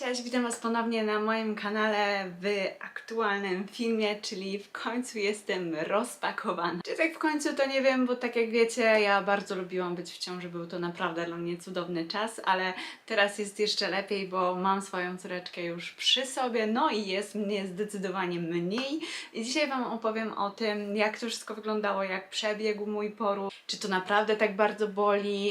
Cześć, witam Was ponownie na moim kanale w aktualnym filmie, czyli w końcu jestem rozpakowana. Czy tak w końcu to nie wiem, bo tak jak wiecie, ja bardzo lubiłam być w ciąży, był to naprawdę dla mnie cudowny czas, ale teraz jest jeszcze lepiej, bo mam swoją córeczkę już przy sobie, no i jest mnie zdecydowanie mniej. I dzisiaj Wam opowiem o tym, jak to wszystko wyglądało, jak przebiegł mój poród, czy to naprawdę tak bardzo boli,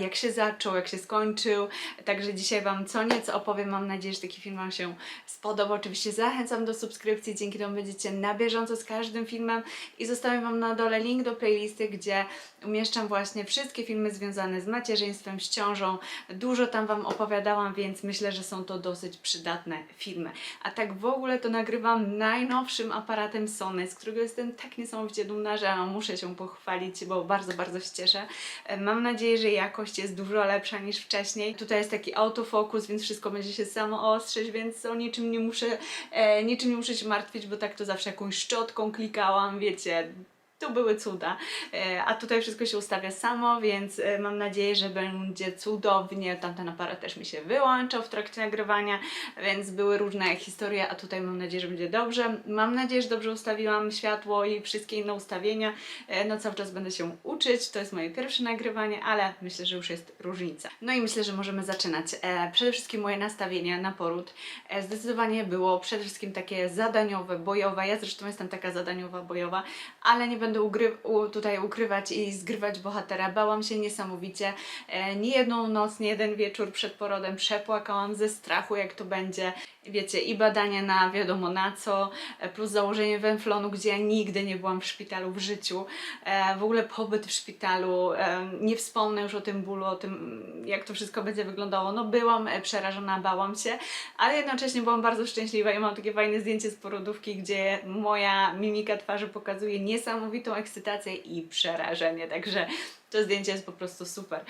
jak się zaczął, jak się skończył. Także dzisiaj Wam co nieco opowiem. Mam nadzieję, że taki film Wam się spodoba. Oczywiście zachęcam do subskrypcji, dzięki temu będziecie na bieżąco z każdym filmem i zostawiam Wam na dole link do playlisty, gdzie umieszczam właśnie wszystkie filmy związane z macierzyństwem, z ciążą. Dużo tam Wam opowiadałam, więc myślę, że są to dosyć przydatne filmy. A tak w ogóle to nagrywam najnowszym aparatem Sony, z którego jestem tak niesamowicie dumna, że muszę się pochwalić, bo bardzo, bardzo się cieszę. E, Mam nadzieję, że jakość jest dużo lepsza niż wcześniej. Tutaj jest taki autofokus, więc wszystko będzie się samo ostrzyć, więc o niczym nie muszę, e, niczym nie muszę się martwić, bo tak to zawsze jakąś szczotką klikałam, wiecie. Tu były cuda, E, a tutaj wszystko się ustawia samo, więc e, mam nadzieję, że będzie cudownie. Tamten aparat też mi się wyłączał w trakcie nagrywania, więc były różne historie, a tutaj mam nadzieję, że będzie dobrze. Mam nadzieję, że dobrze ustawiłam światło i wszystkie inne ustawienia. E, No cały czas będę się uczyć, to jest moje pierwsze nagrywanie, ale myślę, że już jest różnica. No i myślę, że możemy zaczynać. Przede wszystkim moje nastawienie na poród zdecydowanie było przede wszystkim takie zadaniowe, bojowe. Ja zresztą jestem taka zadaniowa, bojowa, ale nie będę ugry- u, tutaj ukrywać i zgrywać bohatera. Bałam się niesamowicie. E, nie jedną noc, nie jeden wieczór przed porodem przepłakałam ze strachu, jak to będzie. Wiecie, i badanie na wiadomo na co, e, plus założenie węflonu, gdzie ja nigdy nie byłam w szpitalu w życiu. E, w ogóle pobyt w szpitalu, e, nie wspomnę już o tym bólu, o tym jak to wszystko będzie wyglądało. No byłam przerażona, bałam się, ale jednocześnie byłam bardzo szczęśliwa i mam takie fajne zdjęcie z porodówki, gdzie moja mimika twarzy pokazuje niesamowitą ekscytację i przerażenie, także to zdjęcie jest po prostu super.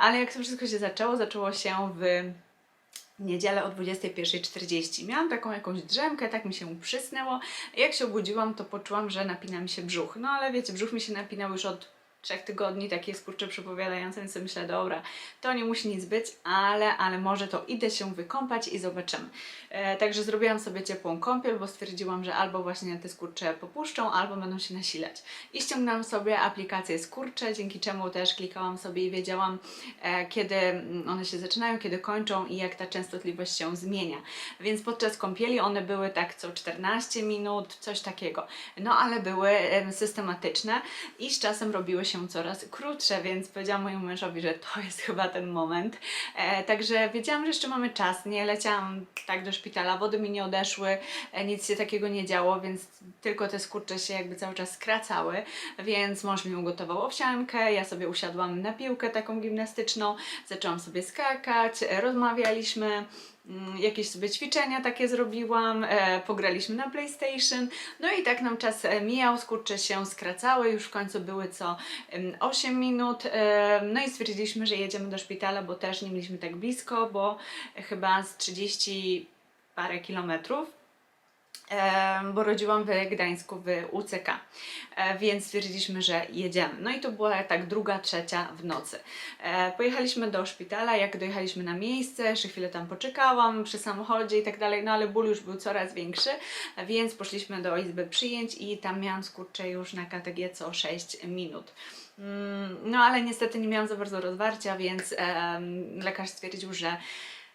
Ale jak to wszystko się zaczęło, zaczęło się w niedzielę o 21.40. Miałam taką jakąś drzemkę, tak mi się przysnęło. Jak się obudziłam, to poczułam, że napina mi się brzuch. No ale wiecie, brzuch mi się napinał już od trzech tygodni, takie skurcze przepowiadające, więc myślę, dobra, to nie musi nic być, ale, ale może to idę się wykąpać i zobaczymy. E, także zrobiłam sobie ciepłą kąpiel, bo stwierdziłam, że albo właśnie te skurcze popuszczą, albo będą się nasilać. I ściągnęłam sobie aplikację skurcze, dzięki czemu też klikałam sobie i wiedziałam, e, kiedy one się zaczynają, kiedy kończą i jak ta częstotliwość się zmienia. Więc podczas kąpieli one były tak co 14 minut, coś takiego. No ale były em, systematyczne i z czasem robiły się coraz krótsze, więc powiedziałam mojemu mężowi, że to jest chyba ten moment. E, także wiedziałam, że jeszcze mamy czas. Nie leciałam tak do szpitala, wody mi nie odeszły, e, nic się takiego nie działo, więc tylko te skurcze się jakby cały czas skracały, więc mąż mi ugotował owsiankę, ja sobie usiadłam na piłkę taką gimnastyczną, zaczęłam sobie skakać, e, rozmawialiśmy, jakieś sobie ćwiczenia takie zrobiłam, e, pograliśmy na PlayStation, no i tak nam czas e, mijał, skurcze się skracały, już w końcu były co em, 8 minut, e, no i stwierdziliśmy, że jedziemy do szpitala, bo też nie mieliśmy tak blisko, bo chyba z 30 parę kilometrów, bo rodziłam w Gdańsku w UCK, e, więc stwierdziliśmy, że jedziemy. No i to była tak druga, trzecia w nocy. E, Pojechaliśmy do szpitala, jak dojechaliśmy na miejsce, jeszcze chwilę tam poczekałam przy samochodzie i tak dalej, no ale ból już był coraz większy, więc poszliśmy do izby przyjęć i tam miałam skurcze już na KTG co 6 minut. Mm, No ale niestety nie miałam za bardzo rozwarcia, więc lekarz stwierdził, że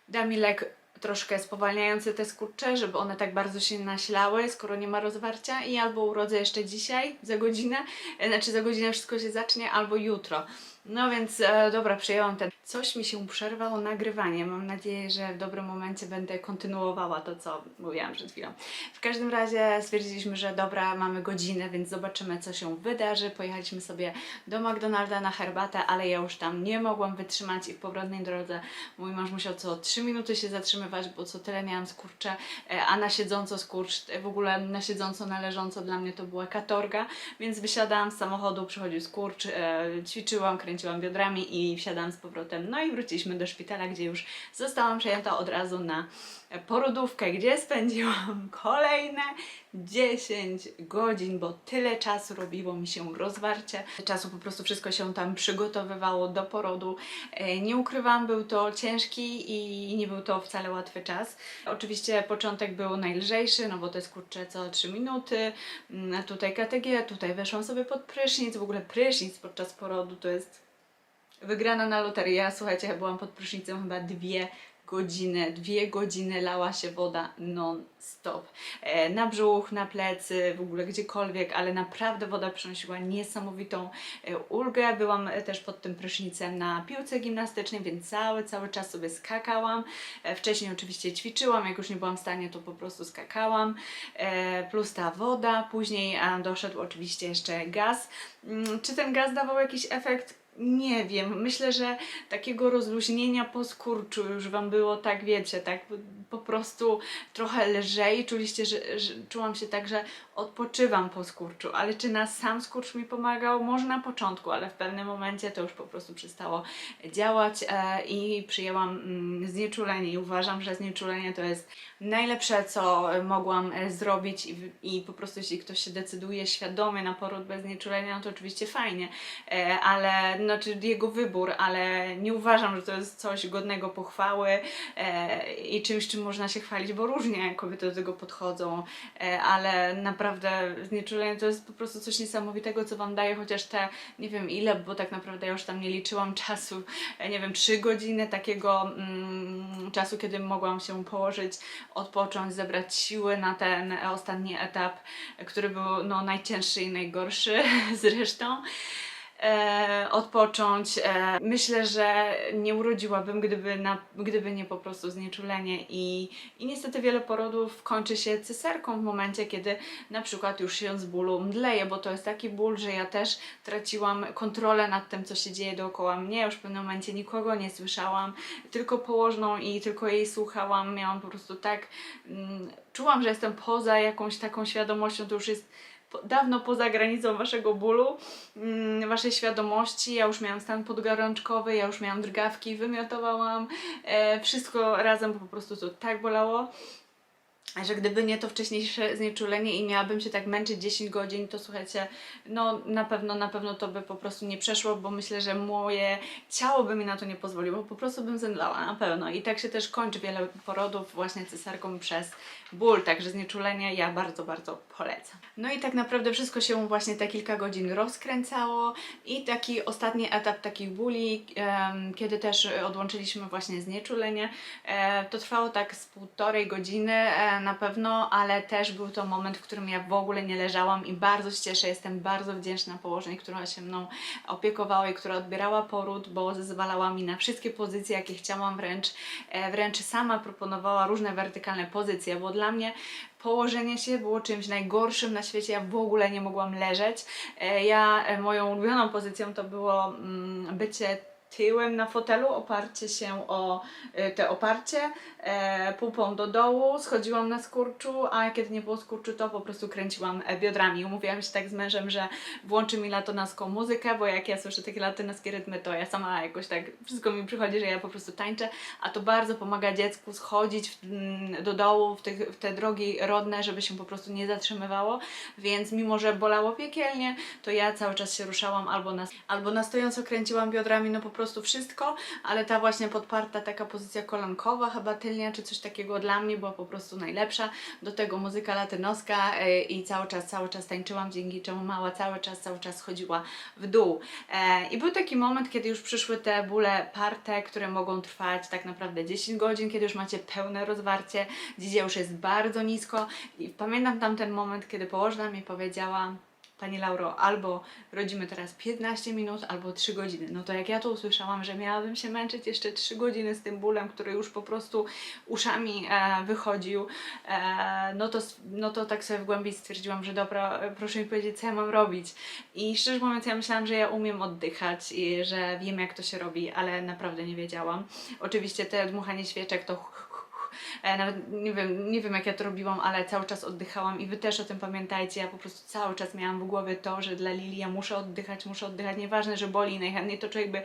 da mi lek troszkę spowalniający te skurcze, żeby one tak bardzo się nasilały, skoro nie ma rozwarcia i albo urodzę jeszcze dzisiaj za godzinę, e, znaczy za godzinę wszystko się zacznie, albo jutro. No więc e, dobra, przyjęłam ten. Coś mi się przerwało nagrywanie. Mam nadzieję, że w dobrym momencie będę kontynuowała to, co mówiłam przed chwilą. W każdym razie stwierdziliśmy, że dobra, mamy godzinę, więc zobaczymy, co się wydarzy. Pojechaliśmy sobie do McDonalda na herbatę, ale ja już tam nie mogłam wytrzymać i w powrotnej drodze mój mąż musiał co 3 minuty się zatrzymywać, bo co tyle miałam skurcze, e, a na siedząco skurcz, w ogóle na siedząco, na leżąco dla mnie to była katorga, więc wysiadałam z samochodu, przychodził skurcz, e, ćwiczyłam, kręciłam kręciłam biodrami i wsiadałam z powrotem. No i wróciliśmy do szpitala, gdzie już zostałam przejęta od razu na porodówkę, gdzie spędziłam kolejne 10 godzin, bo tyle czasu robiło mi się rozwarcie. Czasu po prostu wszystko się tam przygotowywało do porodu. E, Nie ukrywam, był to ciężki i nie był to wcale łatwy czas. Oczywiście początek był najlżejszy, no bo to jest kurczę co 3 minuty. Mm, Tutaj KTG, tutaj weszłam sobie pod prysznic. W ogóle prysznic podczas porodu to jest wygrana na loterię. Ja słuchajcie, ja byłam pod prysznicem chyba dwie godziny, dwie godziny lała się woda non-stop. E, na brzuch, na plecy, w ogóle gdziekolwiek, ale naprawdę woda przynosiła niesamowitą e, ulgę. Byłam e, też pod tym prysznicem na piłce gimnastycznej, więc cały, cały czas sobie skakałam. Wcześniej oczywiście ćwiczyłam, jak już nie byłam w stanie, to po prostu skakałam. Plus ta woda, później doszedł oczywiście jeszcze gaz. Mm, Czy ten gaz dawał jakiś efekt? Nie wiem, myślę, że takiego rozluźnienia po skurczu już Wam było, tak wiecie, tak po- prostu trochę lżej, czuliście, że, że czułam się tak, że odpoczywam po skurczu, ale czy na sam skurcz mi pomagał? Może na początku, ale w pewnym momencie to już po prostu przestało działać e, i przyjęłam mm, znieczulenie. I uważam, że znieczulenie to jest najlepsze, co mogłam e, zrobić. I, i po prostu jeśli ktoś się decyduje świadomie na poród bez znieczulenia, no to oczywiście fajnie, e, ale znaczy jego wybór, ale nie uważam, że to jest coś godnego pochwały e, i czymś, czym można się chwalić, bo różnie kobiety do tego podchodzą, e, ale naprawdę znieczulenie to jest po prostu coś niesamowitego, co Wam daje, chociaż te, nie wiem ile, bo tak naprawdę ja już tam nie liczyłam czasu, e, nie wiem, trzy godziny takiego mm, czasu, kiedy mogłam się położyć, odpocząć, zebrać siły na ten ostatni etap, który był no, najcięższy i najgorszy zresztą e, odpocząć. E, myślę, że nie urodziłabym, gdyby, na, gdyby nie po prostu znieczulenie i, i niestety wiele porodów kończy się cesarką w momencie, kiedy na przykład już się z bólu mdleje, bo to jest taki ból, że ja też traciłam kontrolę nad tym, co się dzieje dookoła mnie. Już w pewnym momencie nikogo nie słyszałam, tylko położną i tylko jej słuchałam. Miałam po prostu tak, mm, czułam, że jestem poza jakąś taką świadomością, to już jest dawno poza granicą waszego bólu, mm, waszej świadomości. Ja już miałam stan podgorączkowy, ja już miałam drgawki, wymiotowałam, e, wszystko razem po prostu to tak bolało. Że gdyby nie to wcześniejsze znieczulenie i miałabym się tak męczyć 10 godzin, to słuchajcie, no na pewno, na pewno to by po prostu nie przeszło, bo myślę, że moje ciało by mi na to nie pozwoliło, po prostu bym zemdlała, na pewno. I tak się też kończy wiele porodów właśnie cesarką przez ból, także znieczulenie ja bardzo, bardzo polecam. No i tak naprawdę wszystko się właśnie te kilka godzin rozkręcało i taki ostatni etap takich bóli, kiedy też odłączyliśmy właśnie znieczulenie, e, to trwało tak z półtorej godziny na pewno, ale też był to moment, w którym ja w ogóle nie leżałam i bardzo się cieszę, jestem bardzo wdzięczna położnej, która się mną opiekowała i która odbierała poród, bo zezwalała mi na wszystkie pozycje, jakie chciałam. Wręcz, e, wręcz sama proponowała różne wertykalne pozycje, bo dla mnie położenie się było czymś najgorszym na świecie, ja w ogóle nie mogłam leżeć. E, Ja, e, moją ulubioną pozycją to było mm, bycie tyłem na fotelu, oparcie się o y, te oparcie, e, pupą do dołu, schodziłam na skurczu, a kiedy nie było skurczu, to po prostu kręciłam e, biodrami. Umówiłam się tak z mężem, że włączy mi latonaską muzykę, bo jak ja słyszę takie latonaskie rytmy, to ja sama jakoś tak, wszystko mi przychodzi, że ja po prostu tańczę, a to bardzo pomaga dziecku schodzić w, mm, do dołu w, tych, w te drogi rodne, żeby się po prostu nie zatrzymywało, więc mimo, że bolało piekielnie, to ja cały czas się ruszałam albo na, albo na stojąco kręciłam biodrami, no po prostu wszystko, ale ta właśnie podparta taka pozycja kolankowa, chyba tylnia, czy coś takiego dla mnie była po prostu najlepsza. Do tego muzyka latynoska e, i cały czas, cały czas tańczyłam, dzięki czemu mała cały czas, cały czas chodziła w dół. E, I był taki moment, kiedy już przyszły te bóle parte, które mogą trwać tak naprawdę 10 godzin, kiedy już macie pełne rozwarcie, gdzie już jest bardzo nisko i pamiętam tamten moment, kiedy położna mi powiedziała Pani Lauro, albo rodzimy teraz 15 minut, albo 3 godziny. No to jak ja to usłyszałam, że miałabym się męczyć jeszcze 3 godziny z tym bólem, który już po prostu uszami e, wychodził, e, no, to, no to tak sobie w głębi stwierdziłam, że dobra, e, proszę mi powiedzieć, co ja mam robić. I szczerze mówiąc, ja myślałam, że ja umiem oddychać i że wiem, jak to się robi, ale naprawdę nie wiedziałam. Oczywiście te dmuchanie świeczek to nawet nie wiem, nie wiem jak ja to robiłam, ale cały czas oddychałam i Wy też o tym pamiętajcie. Ja po prostu cały czas miałam w głowie to, że dla Lili ja muszę oddychać, muszę oddychać. Nieważne, że boli, najchętniej to człowiek by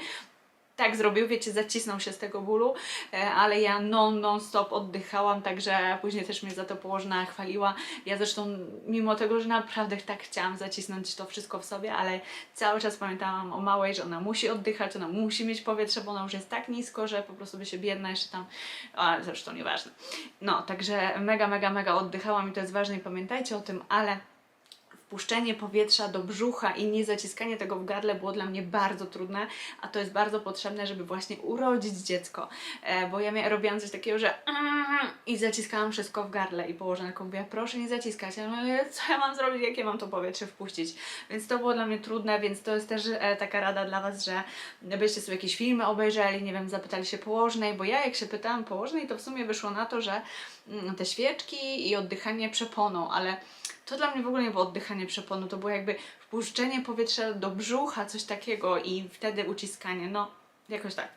tak zrobił, wiecie, zacisnął się z tego bólu, e, ale ja non, non stop oddychałam, także później też mnie za to położona chwaliła. Ja zresztą, mimo tego, że naprawdę tak chciałam zacisnąć to wszystko w sobie, ale cały czas pamiętałam o małej, że ona musi oddychać, ona musi mieć powietrze, bo ona już jest tak nisko, że po prostu by się biedna jeszcze tam, a zresztą nieważne. No, także mega, mega, mega oddychałam i to jest ważne i pamiętajcie o tym, ale wpuszczenie powietrza do brzucha i nie zaciskanie tego w gardle było dla mnie bardzo trudne, a to jest bardzo potrzebne, żeby właśnie urodzić dziecko. E, bo ja robiłam coś takiego, że i zaciskałam wszystko w gardle i położonka mówiła, proszę nie zaciskać. Ja mówię, co ja mam zrobić, jakie mam to powietrze wpuścić? Więc to było dla mnie trudne, więc to jest też e, taka rada dla Was, że byście sobie jakieś filmy obejrzeli, nie wiem, zapytali się położnej, bo ja jak się pytałam położnej, to w sumie wyszło na to, że mm, te świeczki i oddychanie przeponą, ale to dla mnie w ogóle nie było oddychanie przeponu, to było jakby wpuszczenie powietrza do brzucha, coś takiego i wtedy uciskanie, no jakoś tak.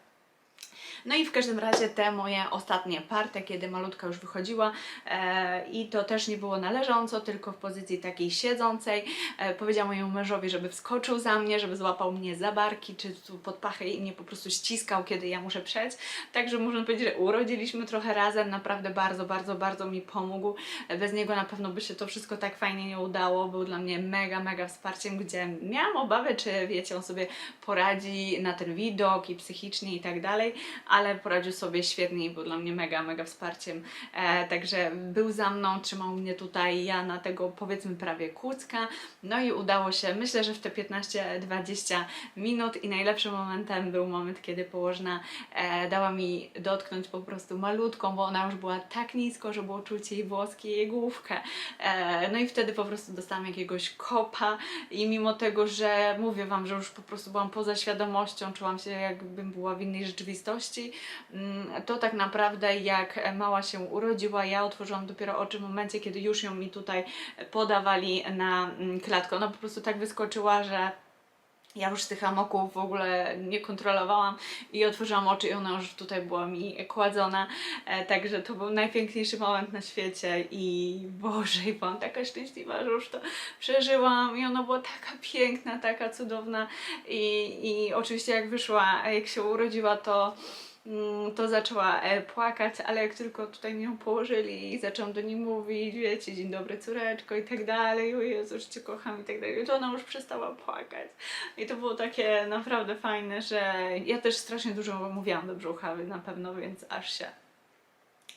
No i w każdym razie te moje ostatnie partie, kiedy malutka już wychodziła e, i to też nie było należąco, tylko w pozycji takiej siedzącej. E, powiedziałam mojemu mężowi, żeby wskoczył za mnie, żeby złapał mnie za barki czy tu pod pachę i mnie po prostu ściskał, kiedy ja muszę przejść. Także można powiedzieć, że urodziliśmy trochę razem, naprawdę bardzo, bardzo, bardzo mi pomógł. E, Bez niego na pewno by się to wszystko tak fajnie nie udało. Był dla mnie mega, mega wsparciem, gdzie miałam obawy, czy wiecie, on sobie poradzi na ten widok i psychicznie i tak dalej, ale poradził sobie świetnie i był dla mnie mega, mega wsparciem. E, także był za mną, trzymał mnie tutaj, ja na tego powiedzmy prawie kucka. No i udało się, myślę, że w te 15-20 minut i najlepszym momentem był moment, kiedy położna e, dała mi dotknąć po prostu malutką, bo ona już była tak nisko, że było czuć jej włoski, jej główkę. E, no i wtedy po prostu dostałam jakiegoś kopa i mimo tego, że mówię Wam, że już po prostu byłam poza świadomością, czułam się jakbym była w innej rzeczywistości, mm, to tak naprawdę jak mała się urodziła, ja otworzyłam dopiero oczy w momencie, kiedy już ją mi tutaj podawali na mm, klatkę. Ona po prostu tak wyskoczyła, że ja już tych amoków w ogóle nie kontrolowałam i otworzyłam oczy i ona już tutaj była mi kładzona, e, także to był najpiękniejszy moment na świecie i Boże, i byłam taka szczęśliwa, że już to przeżyłam i ona była taka piękna, taka cudowna. I, i oczywiście jak wyszła, jak się urodziła, to to zaczęła e, płakać, ale jak tylko tutaj ją położyli i zaczęłam do niej mówić, wiecie, dzień dobry córeczko i tak dalej, o Jezu, że Cię kocham i tak dalej, to ona już przestała płakać. I to było takie naprawdę fajne, że ja też strasznie dużo mówiłam do brzucha na pewno, więc aż się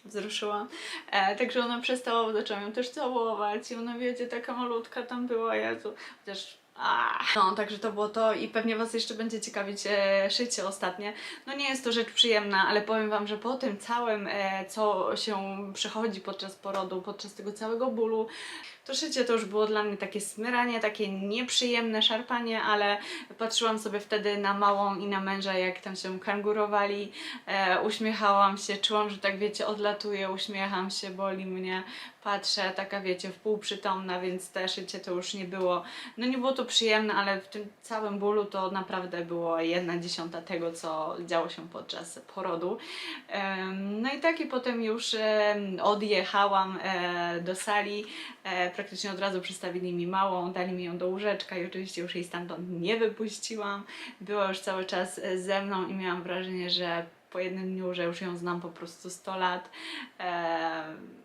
wzruszyłam. E, także ona przestała, zaczęłam ją też całować i ona, wiecie, taka malutka tam była, Jezu, chociaż a, no, także to było to i pewnie Was jeszcze będzie ciekawić e, szycie ostatnie. No nie jest to rzecz przyjemna, ale powiem Wam, że po tym całym, e, co się przechodzi podczas porodu, podczas tego całego bólu, to szycie to już było dla mnie takie smyranie, takie nieprzyjemne szarpanie, ale patrzyłam sobie wtedy na małą i na męża, jak tam się kangurowali, e, uśmiechałam się, czułam, że tak wiecie, odlatuję, uśmiecham się, boli mnie, patrzę, taka wiecie, w pół przytomna, więc te szycie to już nie było, no nie było to przyjemne, ale w tym całym bólu to naprawdę było jedna dziesiąta tego, co działo się podczas porodu. No i tak i potem już odjechałam e, do sali, praktycznie od razu przystawili mi małą, dali mi ją do łóżeczka i oczywiście już jej stamtąd nie wypuściłam. Była już cały czas e, ze mną i miałam wrażenie, że po jednym dniu, że już ją znam po prostu 100 lat. Em,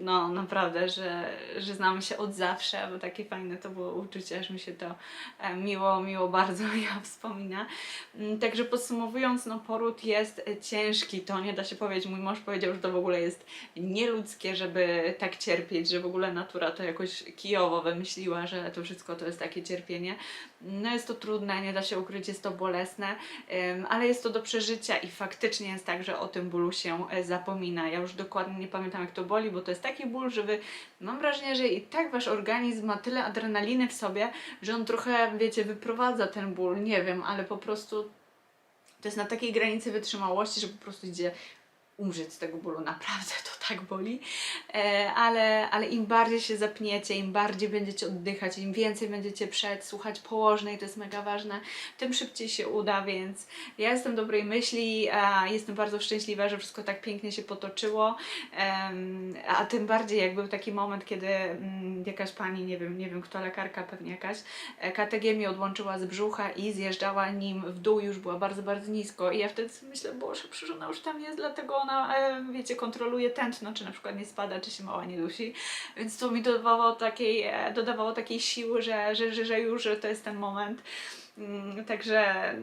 no naprawdę, że, że znamy się od zawsze, bo takie fajne to było uczucie, aż mi się to e, miło, miło bardzo ja wspomina. Mm, Także podsumowując, no poród jest ciężki, to nie da się powiedzieć. Mój mąż powiedział, że to w ogóle jest nieludzkie, żeby tak cierpieć, że w ogóle natura to jakoś kijowo wymyśliła, że to wszystko to jest takie cierpienie. No jest to trudne, nie da się ukryć, jest to bolesne, ale jest to do przeżycia i faktycznie jest tak, że o tym bólu się e, zapomina. Ja już dokładnie nie pamiętam jak to boli, bo to jest taki ból, że wy, mam wrażenie, że i tak wasz organizm ma tyle adrenaliny w sobie, że on trochę, wiecie, wyprowadza ten ból, nie wiem, ale po prostu to jest na takiej granicy wytrzymałości, że po prostu idzie umrzeć z tego bólu naprawdę totalnie. tak boli, e, ale, ale im bardziej się zapniecie, im bardziej będziecie oddychać, im więcej będziecie przed, słuchać położnej, to jest mega ważne, tym szybciej się uda, więc ja jestem dobrej myśli, jestem bardzo szczęśliwa, że wszystko tak pięknie się potoczyło, a tym bardziej jak był taki moment, kiedy mm, jakaś pani, nie wiem, nie wiem kto, lekarka pewnie jakaś, e, KTG mi odłączyła z brzucha i zjeżdżała nim w dół, już była bardzo, bardzo nisko i ja wtedy myślę, Boże, przecież ona już tam jest, dlatego ona, e, wiecie, kontroluje tętno, czy na przykład nie spada, czy się mała nie dusi, więc to mi dodawało takiej, e, dodawało takiej siły, że, że, że, że już że to jest ten moment. Mm, Także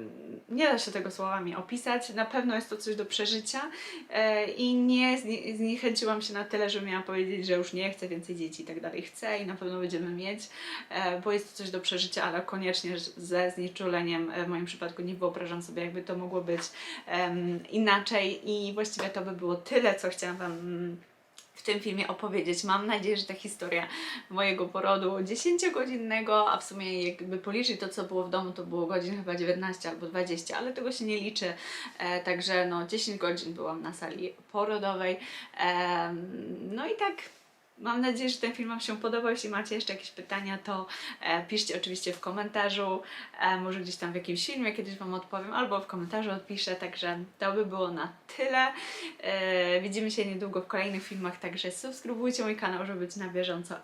nie da się tego słowami opisać. Na pewno jest to coś do przeżycia e, i nie zni- zniechęciłam się na tyle, że miałam powiedzieć, że już nie chcę więcej dzieci i tak dalej. Chcę i na pewno będziemy mieć, e, bo jest to coś do przeżycia, ale koniecznie ze znieczuleniem. E, W moim przypadku nie wyobrażam sobie, jakby to mogło być inaczej i właściwie to by było tyle, co chciałam Wam mm, w tym filmie opowiedzieć. Mam nadzieję, że ta historia mojego porodu 10-godzinnego, a w sumie jakby policzyć to, co było w domu, to było godzin chyba 19 albo 20, ale tego się nie liczy. E, także no 10 godzin byłam na sali porodowej. Em, no i tak Mam nadzieję, że ten film Wam się podobał. Jeśli macie jeszcze jakieś pytania, to e, piszcie oczywiście w komentarzu. E, może gdzieś tam w jakimś filmie kiedyś Wam odpowiem, albo w komentarzu odpiszę. Także to by było na tyle. E, widzimy się niedługo w kolejnych filmach, także subskrybujcie mój kanał, żeby być na bieżąco.